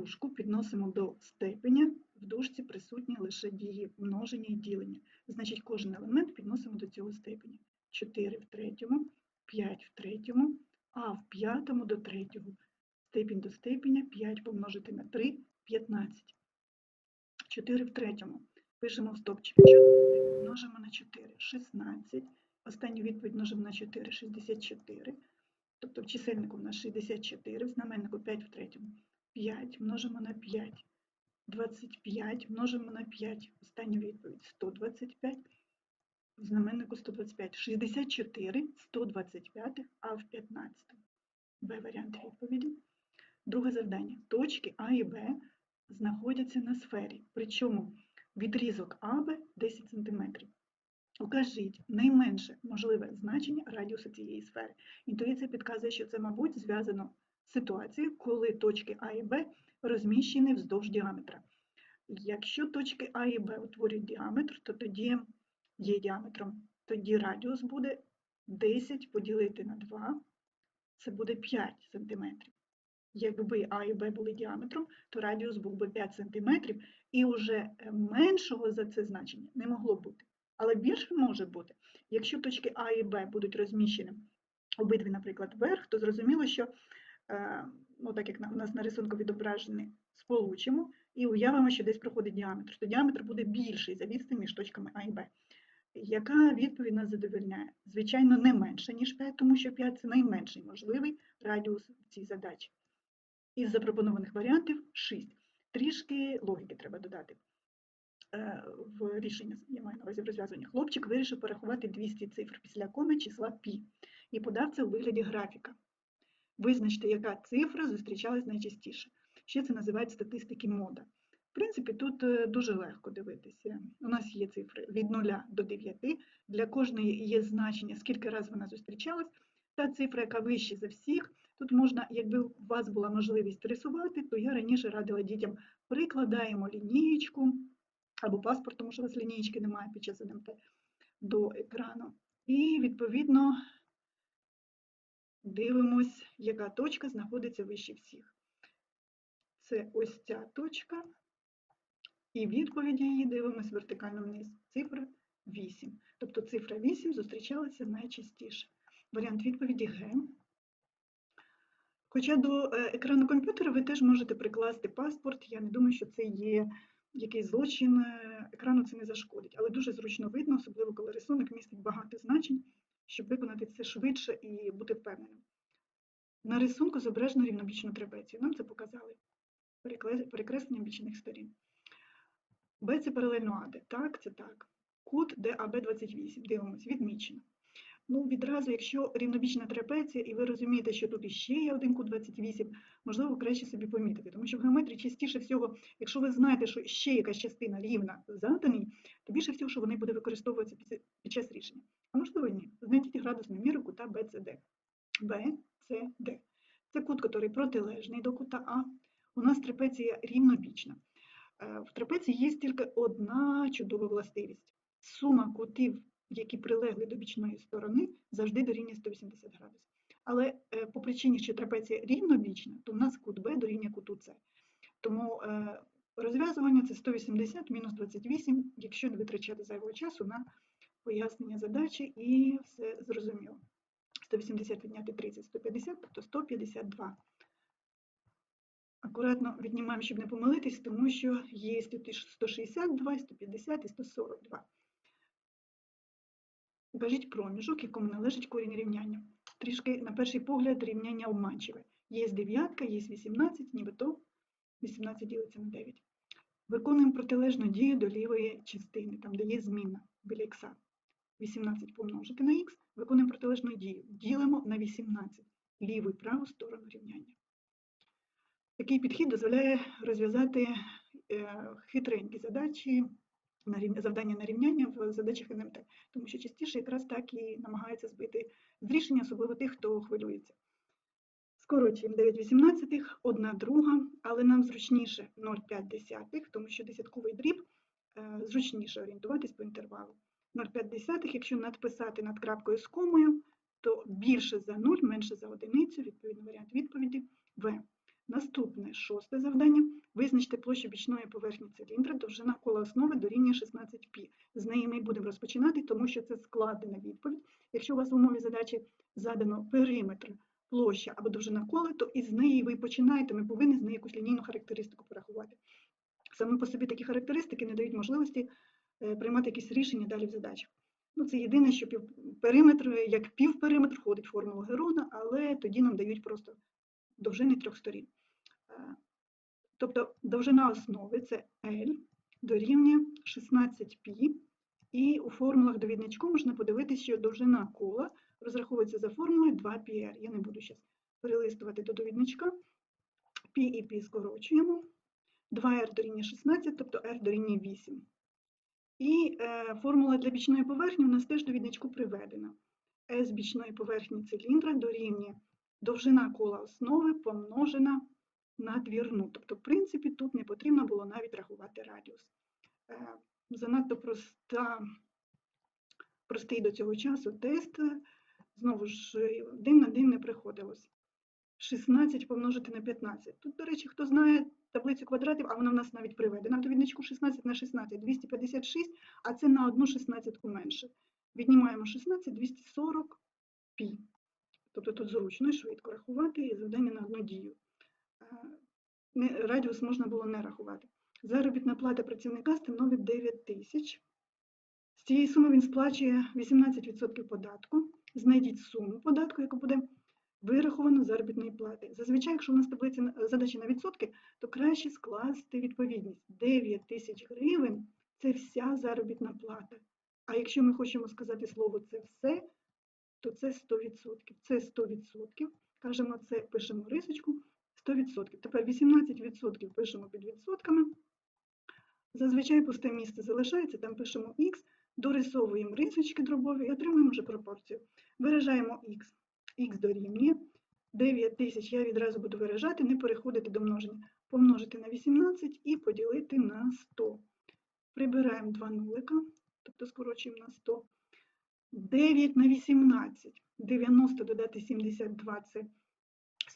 дужку підносимо до степеня, в дужці присутні лише дії множення і ділення. Значить, кожен елемент підносимо до цього степеня. 4 в третьому, 5 в третьому, а в п'ятому до третього. Степінь до степеня 5 помножити на 3 – 15. 4 в третьому. Пишемо в стопчик 4, множимо на 4 – 16. Останню відповідь множимо на 4 – 64. Тобто в чисельнику в нас 64, в знаменнику 5 в третьому. 5 множимо на 5. 25 множимо на 5. Остання відповідь 125. В знаменнику 125. 64, 125, а в 15. Б варіант відповіді. Друге завдання. Точки А і Б знаходяться на сфері. Причому відрізок АБ 10 см. Укажіть найменше можливе значення радіусу цієї сфери. Інтуїція підказує, що це, мабуть, зв'язано з ситуацією, коли точки А і Б розміщені вздовж діаметра. Якщо точки А і Б утворюють діаметр, то тоді є діаметром, тоді радіус буде 10 поділити на 2, це буде 5 см. Якби А і Б були діаметром, то радіус був би 5 см, і вже меншого за це значення не могло бути. Але більше може бути. Якщо точки А і Б будуть розміщені обидві, наприклад, вверх, то зрозуміло, що, ну, так як у нас на рисунку відображений, сполучимо і уявимо, що десь проходить діаметр, то діаметр буде більший за відстань між точками А і Б. Яка відповідь нас задовольняє? Звичайно, не менше, ніж 5, тому що 5 – це найменший можливий радіус в цій задачі. Із запропонованих варіантів 6. Трішки логіки треба додати. Е, В рішенні, я маю на увазі в розв'язуванні, хлопчик вирішив порахувати 200 цифр після коми числа пі і подав це у вигляді графіка. Визначте, яка цифра зустрічалась найчастіше. Ще це називають статистики мода. В принципі, тут е, дуже легко дивитися. У нас є цифри від 0 до 9. Для кожної є значення, скільки разів вона зустрічалась. Та цифра, яка вища за всіх, тут можна, якби у вас була можливість рисувати, то я раніше радила дітям прикладаємо лінієчку або паспорт, тому що у вас лінієчки немає під час НМТ до екрану. І відповідно дивимось, яка точка знаходиться вище всіх. Це ось ця точка. І відповіді її дивимось вертикально вниз. Цифра 8. Тобто цифра 8 зустрічалася найчастіше. Варіант відповіді Г. Хоча до е, екрану комп'ютера ви теж можете прикласти паспорт. Я не думаю, що це є якийсь злочин, е, екрану це не зашкодить. Але дуже зручно видно, особливо коли рисунок містить багато значень, щоб виконати це швидше і бути впевненим. На рисунку зображено рівнобічну трапецію. Нам це показали перекресленням бічних сторін. Б це паралельно АД. Так, це так. Кут ДАБ 28. Дивимось, відмічено. Ну, відразу, якщо рівнобічна трапеція, і ви розумієте, що тут іще є один кут 28, можливо, краще собі помітити. Тому що в геометрії частіше всього, якщо ви знаєте, що ще якась частина рівна заданій, то більше всього, що вони буде використовуватися під- час рішення. А можливо, ні. Знайдіть градусну міру кута BCD. BCD. Це кут, який протилежний до кута А. У нас трапеція рівнобічна. Е, В трапеції є тільки одна чудова властивість. Сума кутів, які прилегли до бічної сторони, завжди дорівнює 180 градусів. Але е, по причині, що трапеція рівнобічна, то в нас кут Б дорівнює куту С. Тому е, розв'язування це 180 мінус 28, якщо не витрачати зайвого часу на пояснення задачі і все зрозуміло. 180 відняти 30, 150, тобто 152. Акуратно віднімаємо, щоб не помилитись, тому що є тут 162, 150 і 142. Укажіть проміжок, якому належить корінь рівняння. Трішки, на перший погляд, рівняння обманчиве. Є дев'ятка, є 18, нібито 18 ділиться на 9. Виконуємо протилежну дію до лівої частини, там, де є зміна біля х. 18 помножити на х, виконуємо протилежну дію. Ділимо на 18 ліву і праву сторону рівняння. Такий підхід дозволяє розв'язати е, хитренькі задачі, завдання на рівняння в задачах НМТ, тому що частіше якраз так і намагаються збити з рішення, особливо тих, хто хвилюється. Скорочуємо 9 вісімнадцятих, 1 друга, але нам зручніше 0,5 десятих, тому що десятковий дріб е, зручніше орієнтуватись по інтервалу. 0,5 десятих, якщо надписати над крапкою з комою, то більше за 0, менше за одиницю, відповідно варіант відповіді В. Наступне шосте завдання. Визначте площу бічної поверхні циліндра, довжина кола основи дорівнює 16 π. З неї ми будемо розпочинати, тому що це складена відповідь. Якщо у вас в умові задачі задано периметр, площа або довжина кола, то із неї ви починаєте, ми повинні з неї якусь лінійну характеристику порахувати. Саме по собі такі характеристики не дають можливості е, приймати якісь рішення далі в задачах. Ну, це єдине, що пів, периметр, як півпериметр входить в формулу Герона, але тоді нам дають просто довжини трьох сторін. Тобто довжина основи це L дорівнює 16π, і у формулах довідничку можна подивитися, що довжина кола розраховується за формулою 2πr. Я не буду зараз перелистувати до довідничка. Пі і пі скорочуємо. 2r дорівнює 16, тобто r дорівнює 8. І е, формула для бічної поверхні у нас теж довідничку приведена. Е S бічної поверхні циліндра дорівнює довжина кола основи помножена на двірну. Тобто, в принципі, тут не потрібно було навіть рахувати радіус. Е, занадто проста, простий до цього часу тест. Знову ж, день на день не приходилось. 16 помножити на 15. Тут, до речі, хто знає таблицю квадратів, а вона в нас навіть приведена в довідничку 16 на 16, 256, а це на одну 16 менше. Віднімаємо 16, 240 пі. Тобто тут зручно і швидко рахувати і завдання на одну дію. Е, Радіус можна було не рахувати. Заробітна плата працівника становить 9 тисяч. З цієї суми він сплачує 18% податку. Знайдіть суму податку, яку буде вираховано заробітної плати. Зазвичай, якщо у нас таблиці на- задачі на відсотки, то краще скласти відповідність. 9 тисяч гривень це вся заробітна плата. А якщо ми хочемо сказати слово це все, то це 100%. Це 100%. Кажемо це, пишемо рисочку 100%. Тепер 18% пишемо під відсотками. Зазвичай пусте місце залишається, там пишемо х, дорисовуємо рисочки дробові і отримуємо вже пропорцію. Виражаємо х. х дорівнює 9 тисяч, я відразу буду виражати, не переходити до множення. Помножити на 18 і поділити на 100. Прибираємо два нулика, тобто скорочуємо на 100. 9 на 18. 90 додати 72 це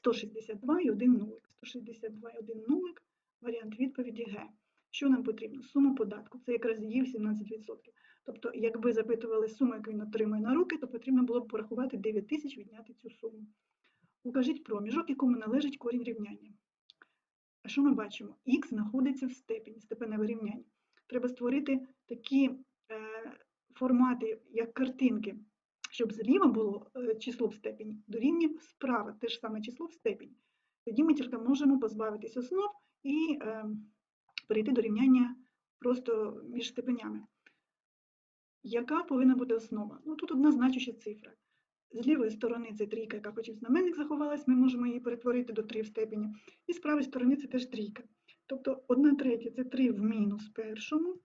162 і 1 нулик. 162 і 1 нулик. Варіант відповіді Г. Що нам потрібно? Сума податку. Це якраз її 17%. Тобто, якби запитували суму, яку він отримує на руки, то потрібно було б порахувати 9 тисяч, відняти цю суму. Укажіть проміжок, якому належить корінь рівняння. А що ми бачимо? Х знаходиться в степені, степеневе рівняння. Треба створити такі е, формати, як картинки, щоб зліва було е, число в степені, дорівнює справа те ж саме число в степені. Тоді ми тільки можемо позбавитись основ і е, перейти до рівняння просто між степенями. Яка повинна бути основа? Ну, тут одна значуща цифра. З лівої сторони це трійка, яка хоч і в знаменник заховалась, ми можемо її перетворити до 3 в степені. І з правої сторони це теж трійка. Тобто 1 третя це 3 в мінус першому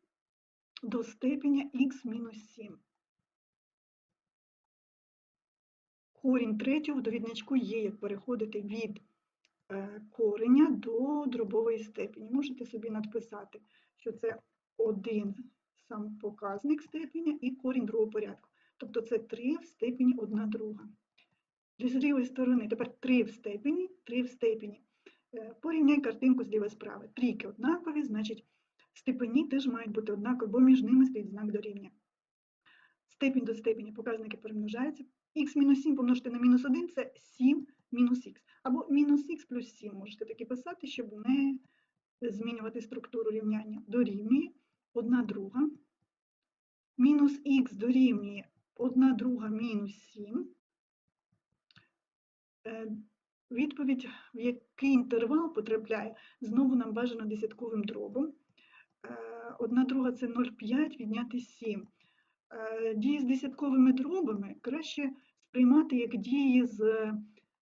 до степеня х мінус 7. Корінь третього в довідничку є, як переходити від е, кореня до дробової степені. Можете собі надписати, що це один сам показник степеня і корінь другого порядку. Тобто це 3 в степені 1 друга. З лівої сторони тепер 3 в степені, 3 в степені. Е, Порівняй картинку з лівої справи. Трійки однакові, значить степені теж мають бути однакові, бо між ними стоїть знак дорівня. Степінь до степені показники перемножаються. Х мінус 7 помножити на мінус 1 це 7 мінус х. Або мінус х плюс 7 можете таки писати, щоб не змінювати структуру рівняння. Дорівнює 1 друга. Мінус х дорівнює 1 друга мінус 7. Е, Відповідь, в який інтервал потрапляє, знову нам бажано десятковим дробом. Е, Одна друга це 0,5 відняти 7. Е, Дії з десятковими дробами краще сприймати як дії з,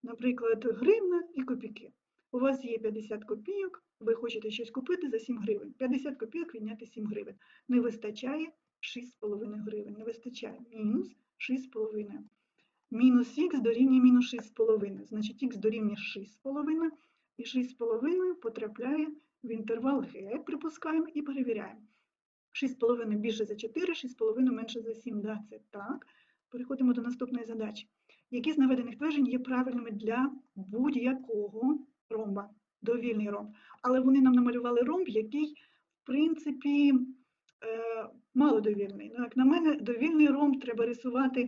наприклад, гривна і копійки. У вас є 50 копійок, ви хочете щось купити за 7 гривень. 50 копійок відняти 7 гривень. Не вистачає 6,5 гривень. Не вистачає мінус 6,5. Мінус х дорівнює мінус 6,5. Значить, х дорівнює 6,5 і 6,5 потрапляє в інтервал г, припускаємо і перевіряємо. 6,5 більше за 4, 6,5 менше за 7. Да, це так. Переходимо до наступної задачі. Які з наведених тверджень є правильними для будь-якого ромба? довільний ромб. Але вони нам намалювали ромб, який, в принципі, е, малодовільний. Ну, як на мене, довільний ромб треба рисувати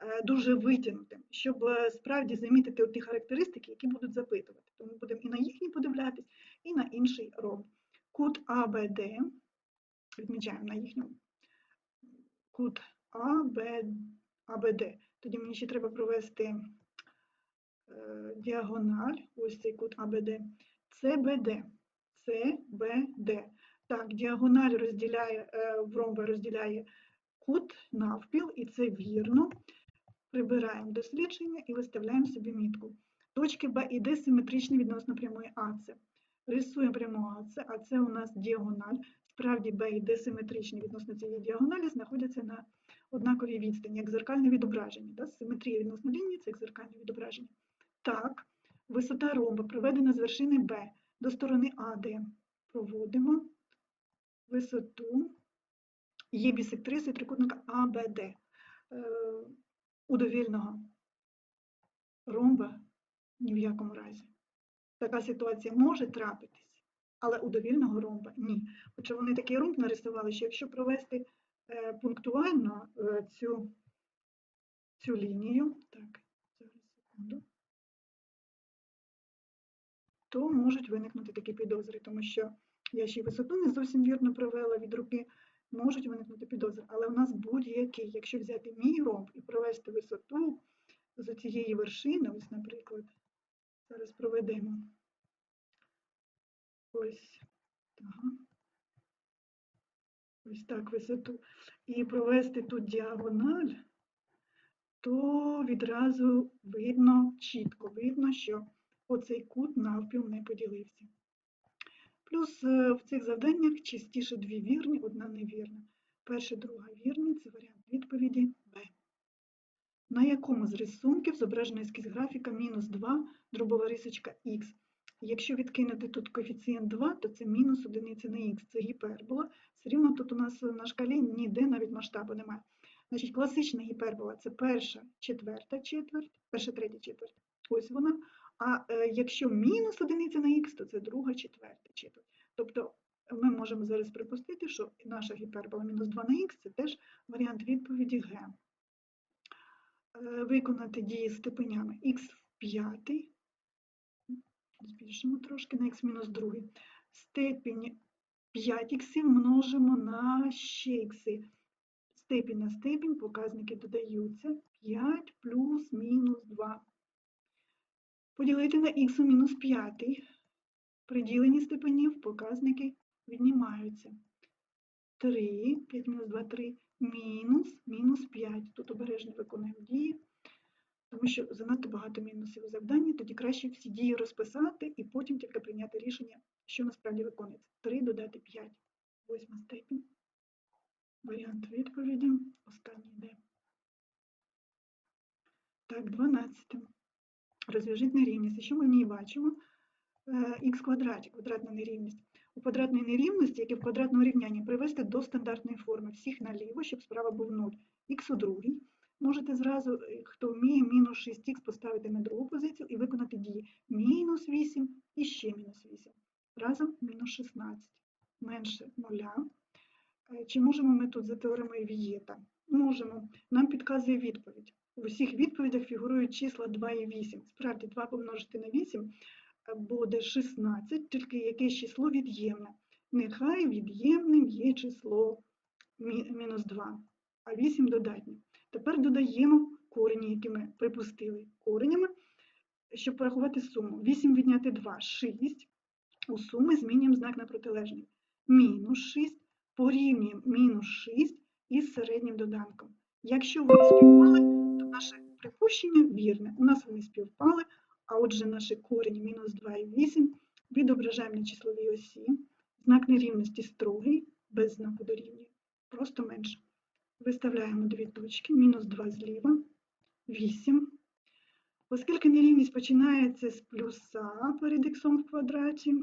е, дуже витягнутим, щоб е, справді замітити ті характеристики, які будуть запитувати. Тому будемо і на їхній подивлятись, і на інший ромб. Кут АБД, відмічаємо на їхньому, кут АБ, АБД. Тоді мені ще треба провести е, діагональ, ось цей кут АБД, ЦБД, ЦБД. Так, діагональ розділяє, е, в ромби розділяє кут навпіл, і це вірно. Прибираємо дослідження і виставляємо собі мітку. Точки Б і Д симетричні відносно прямої АЦ. Рисуємо пряму АЦ, а це у нас діагональ. Справді Б і Д симетричні відносно цієї діагоналі знаходяться на однаковій відстані, як зеркальне відображення. Да? Симетрія відносно лінії це як зеркальне відображення. Так, висота ромба проведена з вершини Б до сторони АД. Проводимо висоту. Є бісектриси трикутника АБД. Е, у довільного ромба ні в якому разі. Така ситуація може трапитись, але у довільного ромба ні. Хоча вони такий ромб нарисували, що якщо провести е, пунктуально е, цю, цю лінію, так, зараз секунду, то можуть виникнути такі підозри, тому що я ще й висоту не зовсім вірно провела від руки, можуть виникнути підозри. Але у нас будь-який, якщо взяти мій ромб і провести висоту з цієї вершини, ось, наприклад, зараз проведемо ось, ага, ось так висоту, і провести тут діагональ, то відразу видно, чітко видно, що оцей кут навпіл не поділився. Плюс е, в цих завданнях частіше дві вірні, одна невірна. Перша, друга вірні це варіант відповіді Б. На якому з рисунків зображена ескіз графіка мінус 2 дробова рисочка х. Якщо відкинути тут коефіцієнт 2, то це мінус одиниця на х, це гіпербола. Все рівно тут у нас на шкалі ніде навіть масштабу немає. Значить, класична гіпербола це перша четверта четверть, перша третя четверть. Ось вона. А е, якщо мінус одиниця на х, то це друга четверта четверть. Тобто ми можемо зараз припустити, що наша гіпербола мінус 2 на х це теж варіант відповіді Г. Е, Виконати дії з степенями х в п'ятий, збільшимо трошки на х мінус 2. Степінь 5 х множимо на ще х. Степінь на степінь, показники додаються. 5 плюс мінус 2 поділити на х мінус 5. При діленні степенів показники віднімаються. 3, 5 мінус 2, 3, мінус, мінус 5. Тут обережно виконуємо дії, тому що занадто багато мінусів у завданні, тоді краще всі дії розписати і потім тільки прийняти рішення, що насправді виконується. 3 додати 5. Восьма степінь. Варіант відповіді. Останній йде. Так, 12 розв'яжіть нерівність. Що ми в ній бачимо? Х квадраті, квадратна нерівність. У квадратної нерівності, як і в квадратному рівнянні, привести до стандартної форми. Всіх наліво, щоб справа був 0. Х у другій. Можете зразу, е, хто вміє, мінус 6х поставити на другу позицію і виконати дії. Мінус 8 і ще мінус 8. Разом мінус 16. Менше 0. Е, Чи можемо ми тут за теоремою Вієта? Можемо. Нам підказує відповідь. В усіх відповідях фігурують числа 2 і 8. Справді, 2 помножити на 8 буде 16, тільки якесь число від'ємне. Нехай від'ємним є число мінус 2, а 8 додатнє. Тепер додаємо корені, які ми припустили коренями, щоб порахувати суму. 8 відняти 2 – 6. У суми змінюємо знак на протилежний. Мінус 6 порівнюємо мінус 6 із середнім доданком. Якщо вони співпали, то наше припущення вірне. У нас вони співпали, а отже наш корінь мінус 2 і 8 відображаємо на числовій осі. Знак нерівності строгий, без знаку дорівнює, просто менше. Виставляємо дві точки, мінус 2 зліва, 8. Оскільки нерівність починається з плюса перед х в квадраті,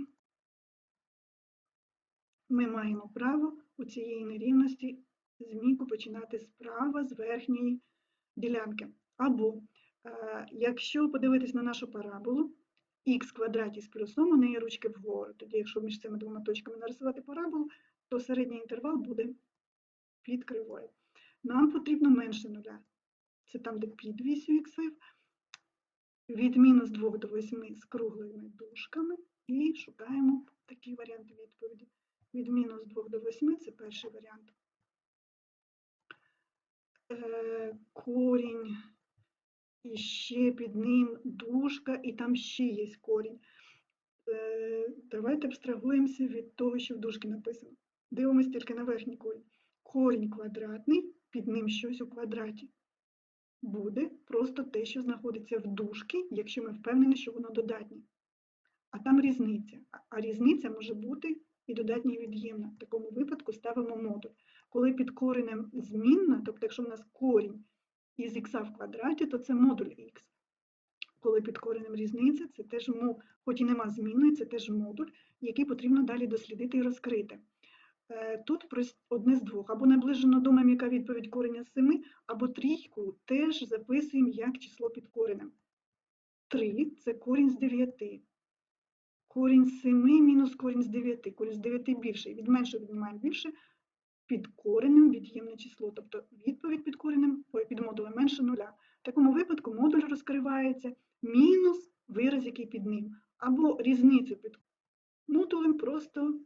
ми маємо право у цієї нерівності змійку починати справа з верхньої ділянки. Або, е, якщо подивитись на нашу параболу, х квадраті з плюсом, у неї ручки вгору. Тоді, якщо між цими двома точками нарисувати параболу, то середній інтервал буде під кривою. Нам потрібно менше нуля. Це там, де під вісю іксів. Від мінус 2 до 8 з круглими дужками. І шукаємо такий варіант відповіді. Від мінус 2 до 8 це перший варіант. Е, корінь, і ще під ним дужка, і там ще є корінь. Е, давайте абстрагуємося від того, що в дужці написано. Дивимося тільки на верхній корінь. Корінь квадратний, під ним щось у квадраті. Буде просто те, що знаходиться в дужці, якщо ми впевнені, що воно додатнє. А там різниця. А- різниця може бути і додатня, і від'ємна. В такому випадку ставимо модуль. Коли під коренем змінна, тобто якщо в нас корінь із х в квадраті, то це модуль х. Коли під коренем різниця, це теж хоч і нема змінної, це теж модуль, який потрібно далі дослідити і розкрити. Е, Тут одне з двох. Або наближено до меміка відповідь кореня з 7, або трійку теж записуємо як число під коренем. 3 – це корінь з 9. Корінь з 7 мінус корінь з 9. Корінь з 9 більший. Від меншого віднімаємо більше. Під коренем від'ємне число. Тобто відповідь під коренем, під модулем менше нуля. В такому випадку модуль розкривається мінус вираз, який під ним. Або різницю під модулем просто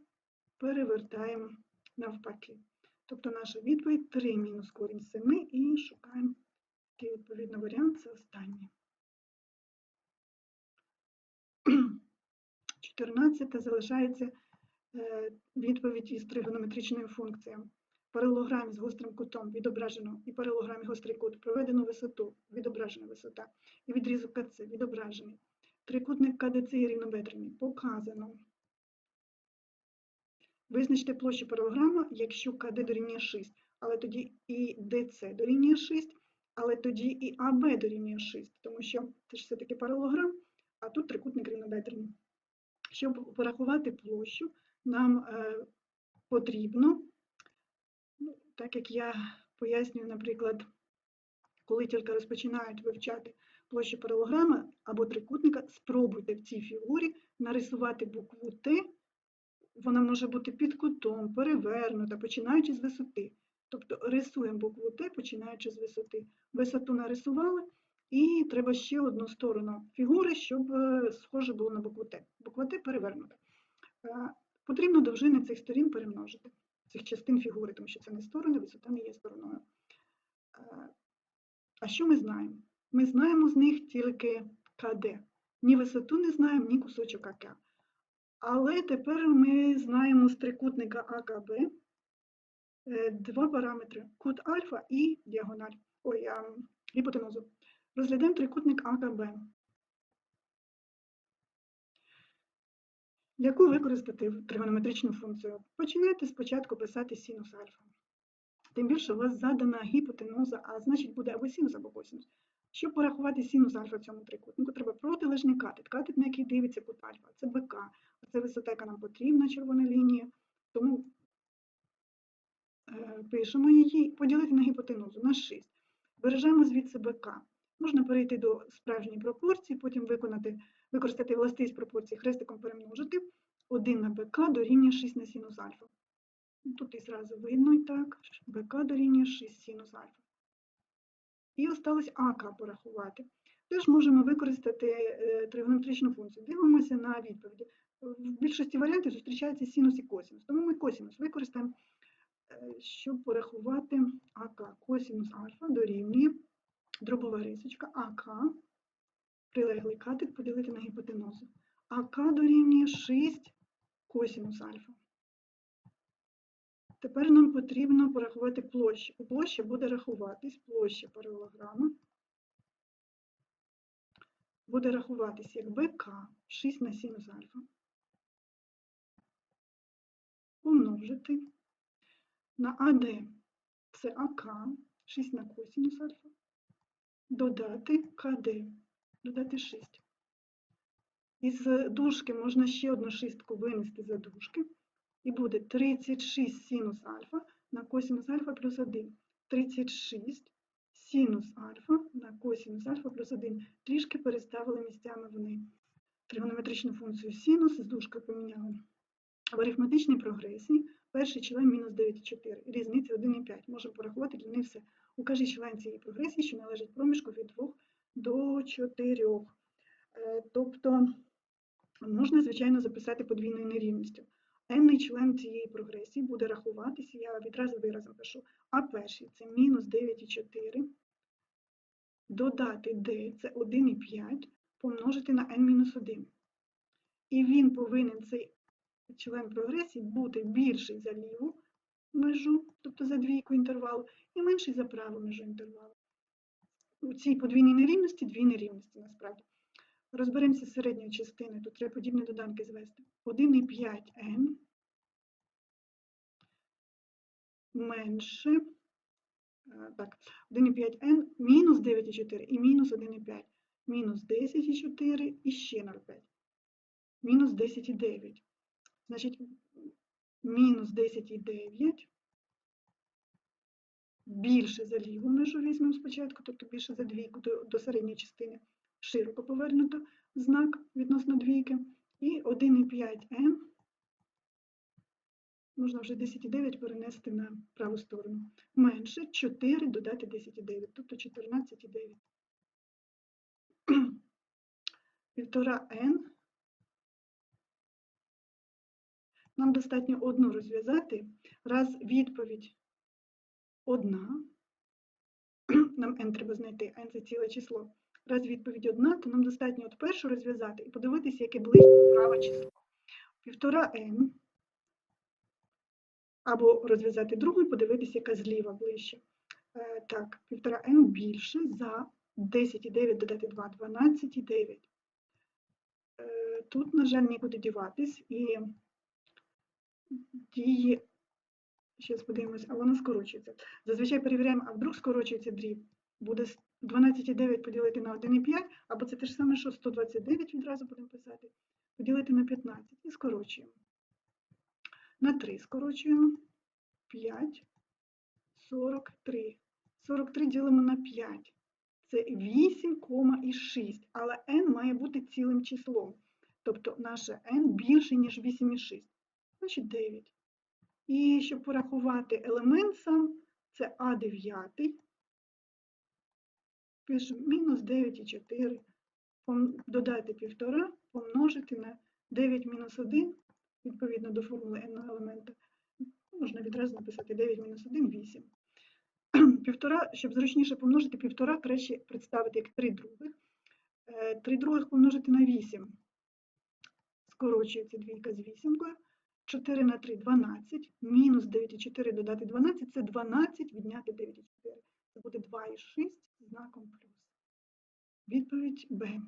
перевертаємо навпаки. Тобто наша відповідь 3 мінус корінь 7 і шукаємо який відповідно варіант, це останній. 14 залишається е, відповідь із тригонометричною функцією. Паралограмі з гострим кутом відображено і паралограмі гострий кут проведено висоту, відображена висота, і відрізок КЦ відображений. Трикутник КДЦ є рівнобедрений. Показано. Визначте площу паралограма, якщо КД дорівнює 6, але тоді і ДЦ дорівнює 6, але тоді і АБ дорівнює 6, тому що це ж все-таки паралограм, а тут трикутник рівнобедрений. Щоб порахувати площу, нам е, потрібно, ну, так як я пояснюю, наприклад, коли тільки розпочинають вивчати площу паралограма або трикутника, спробуйте в цій фігурі нарисувати букву Т, вона може бути під кутом, перевернута, починаючи з висоти. Тобто рисуємо букву Т, починаючи з висоти. Висоту нарисували, і треба ще одну сторону фігури, щоб е, схоже було на букву Т. Буква Т перевернута. Е, Потрібно довжини цих сторін перемножити, цих частин фігури, тому що це не сторони, висота не є стороною. Е, А що ми знаємо? Ми знаємо з них тільки КД. Ні висоту не знаємо, ні кусочок АК. Але тепер ми знаємо з трикутника АКБ е, два параметри кут альфа і діагональ. Ой, а, гіпотенузу. Розглядаємо трикутник АКБ. Яку використати тригонометричну функцію? Починайте спочатку писати синус альфа. Тим більше у вас задана гіпотенуза, а значить буде або синус, або косинус. Щоб порахувати синус альфа в цьому трикутнику, треба протилежний катет, катет, на який дивиться кут альфа. Це БК. Це висота, яка нам потрібна, червона лінія. Тому е, пишемо її, поділити на гіпотенузу на 6. Бережемо звідси БК. Можна перейти до справжньої пропорції, потім виконати, використати властивість пропорції хрестиком перемножити. 1 на БК дорівнює 6 на синус альфа. Тут і зразу видно і так, БК дорівнює 6 синус альфа. І осталось АК порахувати. Теж можемо використати е, тригонометричну функцію. Дивимося на відповіді. В більшості варіантів зустрічається синус і косинус. Тому ми косинус використаємо, е, щоб порахувати АК. Косинус альфа дорівнює дробова рисочка АК, прилеглий катет поділити на гіпотенузу. АК дорівнює 6 косинус альфа. Тепер нам потрібно порахувати площі буде рахуватись площа паралограма. Буде рахуватись як БК 6 на синус альфа. Помножити на АД це АК 6 на косинус альфа. Додати КД, додати 6. Із дужки можна ще одну шістку винести за дужки. І буде 36 синус альфа на косинус альфа плюс 1. 36 синус альфа на косинус альфа плюс 1. Трішки переставили місцями вони. тригонометричну функцію синус, з дужкою поміняли. В арифметичній прогресії перший член мінус 9,4, різниця 1,5. Можемо порахувати для них все. Укажи член цієї прогресії, що належить проміжку від 2 до 4. Е, Тобто можна, звичайно, записати подвійною нерівністю. N член цієї прогресії буде рахуватися, я відразу виразом пишу. А перший це мінус 9,4, додати d, це 1,5, помножити на n-1. І він повинен, цей член прогресії, бути більший за ліву межу, тобто за двійку інтервалу, і менший за праву межу інтервалу. У цій подвійній нерівності дві нерівності насправді. Розберемося з середньою частиною, тут треба подібні доданки звести. 1,5n менше, е, так, 1,5n мінус 9,4 і мінус 1,5. Мінус 10,4 і ще 0,5. Мінус 10,9. Значить, мінус 10,9 більше за ліву межу візьмемо спочатку, тобто більше за двійку до, до середньої частини широко повернуто знак відносно двійки. І 1,5n можна вже 10,9 перенести на праву сторону. Менше 4 додати 10,9, тобто 14,9. Півтора n. Нам достатньо одну розв'язати, раз відповідь одна, нам n треба знайти, n це ціле число. Раз відповідь одна, то нам достатньо от першу розв'язати і подивитися, яке ближче праве число. Півтора n. Або розв'язати другу і подивитися, яка зліва ближче. Е, так, півтора n більше за 10,9 додати 2, 12,9. Е, тут, на жаль, нікуди діватись, і дії, зараз подивимось, а воно скорочується. Зазвичай перевіряємо, а вдруг скорочується дріб. Буде 12,9 поділити на 1,5, або це те ж саме, що 129 відразу будемо писати, поділити на 15 і скорочуємо. На 3 скорочуємо 5, 43. 43 ділимо на 5. Це 8,6, але n має бути цілим числом. Тобто наше n більше, ніж 8,6. Значить 9. І щоб порахувати елемент сам, це А9. Пишемо мінус 9,4. Додати 1,5, помножити на 9 мінус 1, відповідно до формули n елемента. Можна відразу написати 9 мінус 1 8. Півтора, щоб зручніше помножити, півтора краще представити як 3 других. 3 других помножити на 8. Скорочується двійка з вісімкою. 4 на 3 – 12. Мінус 9,4 додати 12 – це 12 відняти 9,4. Це буде 2,6 з знаком плюс. Відповідь Б.